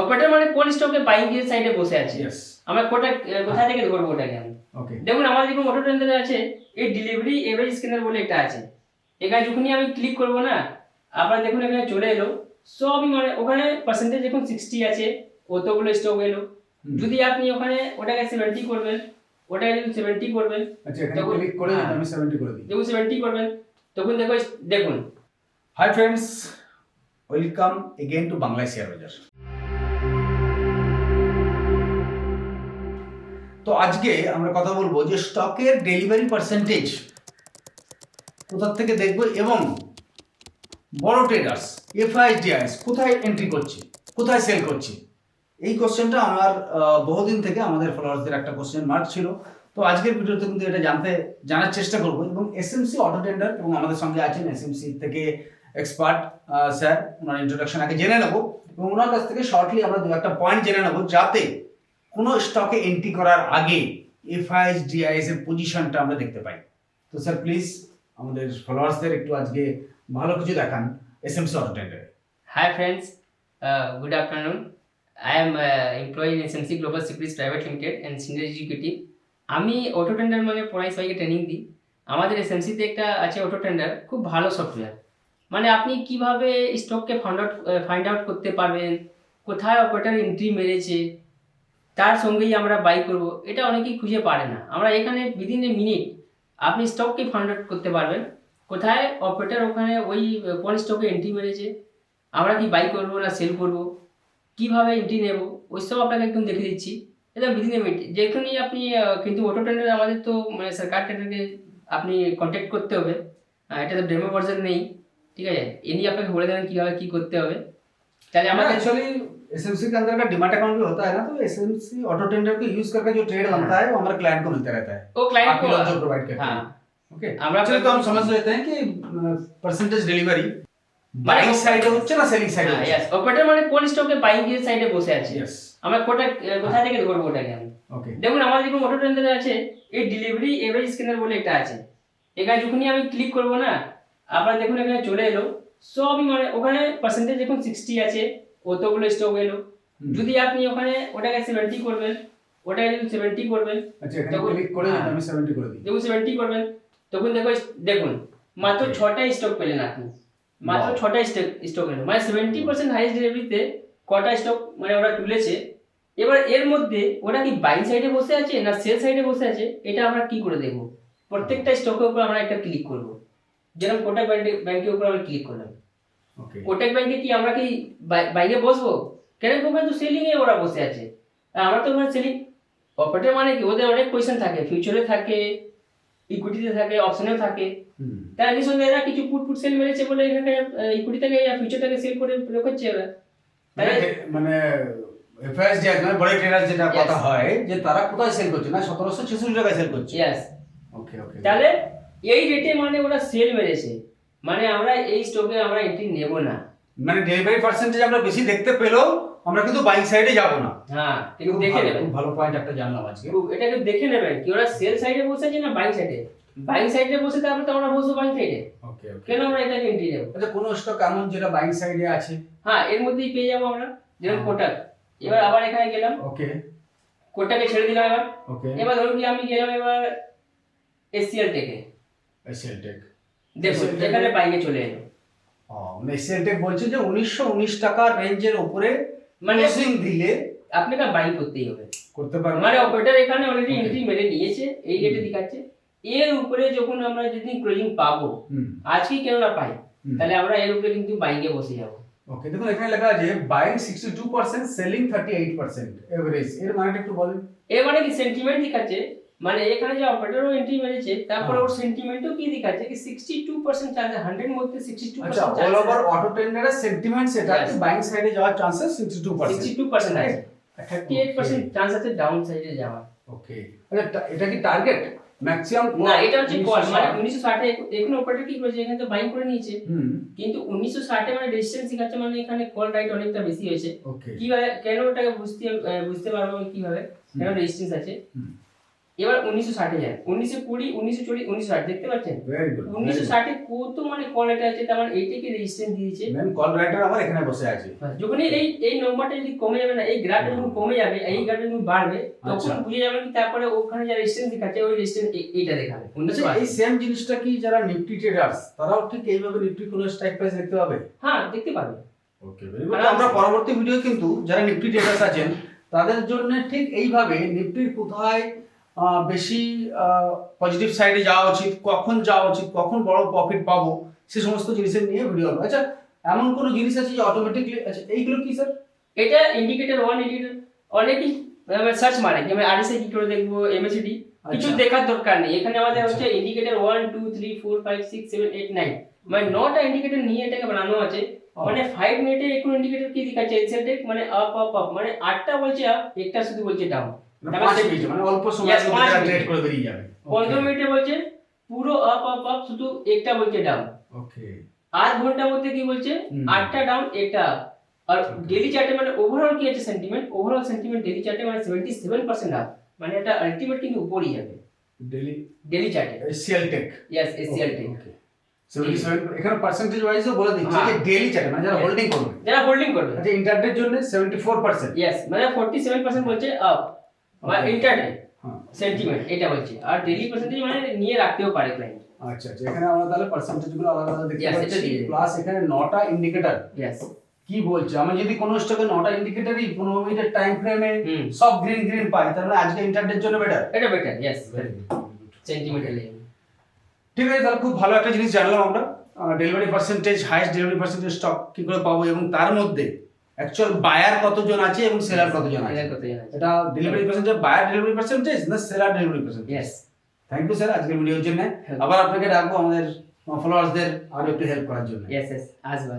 Operator মানে কোন স্টকে বাইং এর সাইডে বসে আছে? আমরা কোটা কোথা থেকে ধরবো ওটাকে আমি? ওকে দেখুন আমার যেরকম অটো টেন্ডারে আছে এই ডেলিভারি এভারেজ স্ক্যানার বলে একটা আছে। এখানে যখনই আমি ক্লিক করব না আপনার দেখুন এখানে চলে এলো। সবই মানে ওখানে পার্সেন্টেজ দেখুন সিক্সটি আছে অতগুলো স্টক এলো। যদি আপনি ওখানে ওটাকে সেভেন্টি করবেন ওটাকে যদি সেভেন্টি করবেন আচ্ছা এখানে তখন- ক্লিক করে হ্যাঁ। আমি 70 করে দিই। দেখুন সেভেন্টি করবেন তখন দেখো দেখুন। Hi friends welcome again to Bangla share Bazar তো আজকে আমরা কথা বলব যে স্টকের ডেলিভারি পার্সেন্টেজ কোথার থেকে দেখব এবং বড় ট্রেডার্স এফআইডিআইএস কোথায় এন্ট্রি করছে, কোথায় সেল করছে? এই কোশ্চেনটা আমার বহুদিন থেকে আমাদের ফলোয়ার্সদের একটা কোশ্চেন মার্ক ছিল। তো আজকের ভিডিওতে কিন্তু এটা জানতে, জানার চেষ্টা করব এবং এসএমসি অটো টেন্ডার এবং আমাদের সঙ্গে আছেন এসএমসি থেকে এক্সপার্ট স্যার ওনার ইন্ট্রোডাকশন আগে জেনে নেব এবং ওনার কাছ থেকে শর্টলি আমরা দু একটা পয়েন্ট জেনে নেব যাতে কোনো স্টকে এন্ট্রি করার আগে এফআইএস ডিআইএস এর পজিশনটা আমরা দেখতে পাই। তো স্যার প্লিজ আমাদের ফলোয়ার্সদের একটু আজকে ভালো কিছু দেখান SMC auto টেন্ডারে hi friends good afternoon I am employee in SMC global securities private limited and senior executive আমি অটো টেন্ডার মানে পড়াই, সবাইকে ট্রেনিং দিই। আমাদের এস এসএমসিতে একটা আছে অটো টেন্ডার খুব ভালো সফটওয়্যার মানে আপনি কীভাবে স্টককে ফাইন্ড আউট ফাইন্ড আউট করতে পারবেন? কোথায় অপারেটার এন্ট্রি মেরেছে? তার সঙ্গেই আমরা বাই করব। এটা অনেকেই খুঁজে পারে না। আমরা এখানে বিদিন এ মিনিট আপনি স্টককে ফান্ড আউট করতে পারবেন। কোথায় অপারেটার ওখানে ওই কোন স্টকে এন্ট্রি মেরেছে? আমরা কি বাই করব না সেল করব? কীভাবে এন্ট্রি নেব? ওই সব আপনাকে একদম দেখে দিচ্ছি। এটা বিদিন এ মিনিট যেখানেই আপনি কিন্তু অটো টেন্ডার আমাদের তো মানে সরকার টেন্ডারকে আপনি কন্ট্যাক্ট করতে হবে। এটা তো ডেমো ভার্সন নেই। ঠিক আছে? এ নিয়ে আপনাকে বলে দেবেন কীভাবে কী করতে হবে। তাহলে আমাদের एसएमसी के अंदर का डिमाट अकाउंट भी होता है ना तो एसएमसी ऑटो टेंडर को यूज करके जो ट्रेड बनता है वो हमारे क्लाइंट को मिलता रहता है ও ক্লায়েন্ট आप ही लोग जो प्रोवाइड करते हाँ हैं ओके আমরা चलिए तो हम समझ लेते हैं कि परसेंटेज डिलीवरी बाइंग साइड হচ্ছে না সেলিং সাইড হচ্ছে ইয়েস অপারেটর মানে কোন স্টকে বাইং এর সাইডে বসে আছে यस আমরা কোটা আহ, কোথা থেকে ধরবো ওটাকে আমি ओके দেখুন আমার যেরকম অটো টেন্ডারে আছে এই ডেলিভারি এভারেজ স্ক্যানার বলে একটা আছে এখানে যখনই আমি ক্লিক করব না আপনার দেখুন এখানে চলে এলো সবই মানে ওখানে পার্সেন্টেজ দেখুন সিক্সটি আছে অতগুলো স্টক এলো? যদি আপনি ওখানে ওটাকে সেভেন্টি করবেন ওটাকে যদি সেভেন্টি করবেন আচ্ছা এখানে তখন- ক্লিক করে হ্যাঁ। আমি 70 করে দিই। দেখুন সেভেন্টি করবেন তখন দেখো দেখুন মাত্র. ছটা স্টক পেলেন আপনি। মাত্র. ছটা স্টক স্টক এলো। মানে সেভেন্টি পার্সেন্ট হাইয়েস্ট ডেলিভারিতে কটা স্টক মানে ওরা তুলেছে। এবার এর মধ্যে ওরা কি বাইং সাইডে বসে আছে না সেল সাইডে বসে আছে? এটা আমরা কি করে দেখব? প্রত্যেকটা স্টকের উপর আমরা একটা ক্লিক করব। যেরকম ব্যাংকে ব্যাংকের উপর আমরা ক্লিক করলাম। কোটাক ব্যাংকে কি আমরা কি বাইরে বসবো? কেন ওখানে তো সেলিং এ ওরা বসে আছে? আমরা তো ওখানে সেলিং অপারেটর মানে কি? ওদের অনেক পজিশন থাকে ফিউচারে থাকে ইকুইটিতে থাকে অপশনেও থাকে। হুম। তারা নিঃসন্দেহে এরা কিছু পুট পুট সেল মেরেছে বলে এখানে ইকুইটি থেকে ইয়া ফিউচার থেকে সেল করে রেখেছে ওরা মানে তাহলে মানে এফআইএস যে মানে বড় ট্রেডার যেটা কথা হয় যে তারা কোথায় সেল করছে? না 1766 টাকায় সেল করছে? ইয়াস ওকে ওকে তাহলে এই রেটে মানে ওরা সেল মেরেছে। মানে আমরা এই স্টকে আমরা এন্ট্রি নেব না। মানে ডেলিভারি পার্সেন্টেজ আমরা বেশি দেখতে পেলেও আমরা কিন্তু বাইং সাইডে যাব না। হ্যাঁ একটু দেখে নেবেন। খুব ভালো পয়েন্ট একটা জানলাম আজকে। এটা একটু দেখে নেবেন কি ওরা সেল সাইডে বসে আছে না বাইং সাইডে বাইং সাইডে বসে তারপরে তো আমরা বসবো বাইং সাইডে ওকে ওকে কেন আমরা এটাকে এন্ট্রি নেব? আচ্ছা কোন স্টক এমন যেটা বাইং সাইডে আছে? হ্যাঁ এর মধ্যেই পেয়ে যাব আমরা যেমন হ্যাঁ। কোটাক। এবার আবার এখানে গেলাম। ওকে কোটাকে ছেড়ে দিলাম এবার। ওকে এবার ধরুন কি আমি গেলাম এবার এসিএল থেকে এসএল টেক দেখুন SL এখানে বাইকে চলে এলো। ও মানে এসএল টেক বলছে যে 1919 টাকার রেঞ্জের উপরে মানে ক্লোজিং দিলে আপনাকে বাই করতেই হবে। করতে পারবে। মানে অপারেটর এখানে অলরেডি. এন্ট্রি মেরে নিয়েছে এই রেটে দেখাচ্ছে। এর উপরে যখন আমরা যদি ক্লোজিং পাবো হুম। আজকেই কেন না পাই তাহলে আমরা এর উপরে কিন্তু বাইকে বসে যাব। ওকে দেখুন এখানে লেখা আছে বাইং 62% সেলিং 38% এভারেজ এর মানেটা একটু বলেন। এর মানে কি সেন্টিমেন্ট দেখাচ্ছে? মানে এখানে যে অপারেটরও এন্ট্রি মেরেছে তারপরে হ্যাঁ। ওর সেন্টিমেন্টও কি দেখাচ্ছে? কি sixty two percent chance hundred মধ্যে সিক্সটি টু আচ্ছা অল ওভার অটো টেন্ডারের সেন্টিমেন্ট সেটা. যে বাইং সাইডে যাওয়ার চান্সেস 62% সিক্সটি টু পার্সেন্ট আছে। থার্টি এইট পার্সেন্ট চান্স আছে ডাউন সাইডে যাওয়ার। ওকে আচ্ছা এটা কি টার্গেট ম্যাক্সিমাম না এটা হচ্ছে কল মানে উনিশশো ষাটে এখন অপারেটর কি করেছে এখানে তো বাইং করে নিয়েছে। কিন্তু উনিশশো ষাটে মানে রেজিস্ট্যান্স দেখাচ্ছে মানে এখানে কল রাইট অনেকটা বেশি হয়েছে। কীভাবে কেন ওটাকে বুঝতে বুঝতে পারব কীভাবে? কেন রেজিস্ট্যান্স আছে। এবার উনিশশো ষাটে যান। উনিশশো কুড়ি উনিশশো চল্লিশ উনিশশো ষাট দেখতে পাচ্ছেন? উনিশশো ষাটে কত মানে কোয়ালিটি আছে তার মানে এইটাকে রেজিস্ট্রেন্স দিয়েছে। কল রাইটার আমার এখানে বসে আছে। যখনই এই এই নম্বরটা যদি কমে যাবে না এই গ্রাফটা যখন কমে যাবে এই গ্রাফটা যখন বাড়বে তখন আচ্ছা। বুঝে যাবে কি তারপরে ওখানে যা রেজিস্ট্রেন্স দেখাচ্ছে ওই রেজিস্ট্রেন্স এইটা দেখাবে। আচ্ছা এই সেম জিনিসটা কি যারা নিফটি ট্রেডার্স তারাও ঠিক এইভাবে নিফটি কোনো স্ট্রাইক প্রাইস দেখতে পাবে? হ্যাঁ দেখতে পাবে। ওকে ভেরি গুড আমরা পরবর্তী ভিডিও কিন্তু যারা নিফটি ট্রেডার্স আছেন তাদের জন্য ঠিক এইভাবে নিফটির কোথায় বেশি পজিটিভ সাইডে যাওয়া উচিত কখন যাওয়া উচিত কখন বড় প্রফিট পাবো সে সমস্ত জিনিসের নিয়ে ভিডিও হবে আচ্ছা এমন কোনো জিনিস আছে যে অটোমেটিকলি আচ্ছা এইগুলো কি স্যার এটা ইন্ডিকেটর ওয়ান ইন্ডিকেটর অনেকেই সার্চ মারে আমি আরএসআই কি করে দেখব এমএসিডি কিছু আচ্ছা। দেখার দরকার নেই। এখানে আমাদের আচ্ছা। হচ্ছে indicator one two three four five six seven eight nine মানে নটা ইন্ডিকেটর নিয়ে এটাকে বানানো আছে। মানে ফাইভ মিনিটে এখন ইন্ডিকেটর কি দেখাচ্ছে মানে আপ আপ আপ মানে আটটা বলছে আপ একটা শুধু বলছে ডাউন মানে পাঁচ মিনিট অল্প সময়ের Yes, মধ্যে পাঁচ তারা মিনিট। ট্রেড করে বেরিয়ে যাবে। পনেরো মিনিটে বলছে পুরো আপ আপ আপ শুধু একটা বলছে ডাউন ওকে আধ ঘণ্টার মধ্যে কি বলছে? আটটা ডাউন একটা আর ডেলি চার্টে মানে ওভারঅল কি আছে সেন্টিমেন্ট ওভারঅল সেন্টিমেন্ট ডেলি চার্টে মানে সেভেন্টি সেভেন পার্সেন্ট আপ মানে এটা আলটিমেট কিন্তু উপরই যাবে। ডেলি ডেলি চার্টে ACL tech yes ACL tech okay এখানে পার্সেন্টেজ ওয়াইজও বলে দিচ্ছে হ্যাঁ। যে ডেলি চার্ট মানে যারা হোল্ডিং করবে। যারা হোল্ডিং করবে। আচ্ছা ইন্টারডের জন্য 74% ইয়েস মানে ফোর্টি সেভেন পার্সেন্ট বলছে আপ মানে Okay. ইন্টারডে হ্যাঁ। সেন্টিমেন্ট এটা বলছে আর ডেলি পার্সেন্টেজ মানে নিয়ে রাখতেও পারে ক্লায়েন্ট আচ্ছা আচ্ছা। এখানে আমরা তাহলে পার্সেন্টেজগুলো আলাদা আলাদা দেখতে পাচ্ছি। দিয়ে। প্লাস এখানে নটা ইন্ডিকেটর ইয়েস কি বলছে? আমি যদি কোনো স্টকে নটা ইন্ডিকেটরই 15 মিনিটের টাইম ফ্রেমে সব গ্রিন গ্রিন পাই তাহলে আজকে ইন্টারডের জন্য বেটার এটা বেটার ইয়েস সেন্টিমেন্টাল ঠিক আছে তাহলে খুব ভালো একটা জিনিস জানলাম আমরা। Delivery percentage highest delivery percentage stock কি করে পাবো এবং তার মধ্যে অ্যাকচুয়াল বায়ার কতজন আছে এবং সেলার কতজন আছে? এটা delivery percentage buyer delivery percentage না seller delivery percentage yes thank you sir আজকের ভিডিওর জন্য। আবার আপনাকে ডাকবো আমাদের ফলোয়ার্সদের আরও একটু হেল্প করার জন্য। ইয়েস ইয়েস আসবে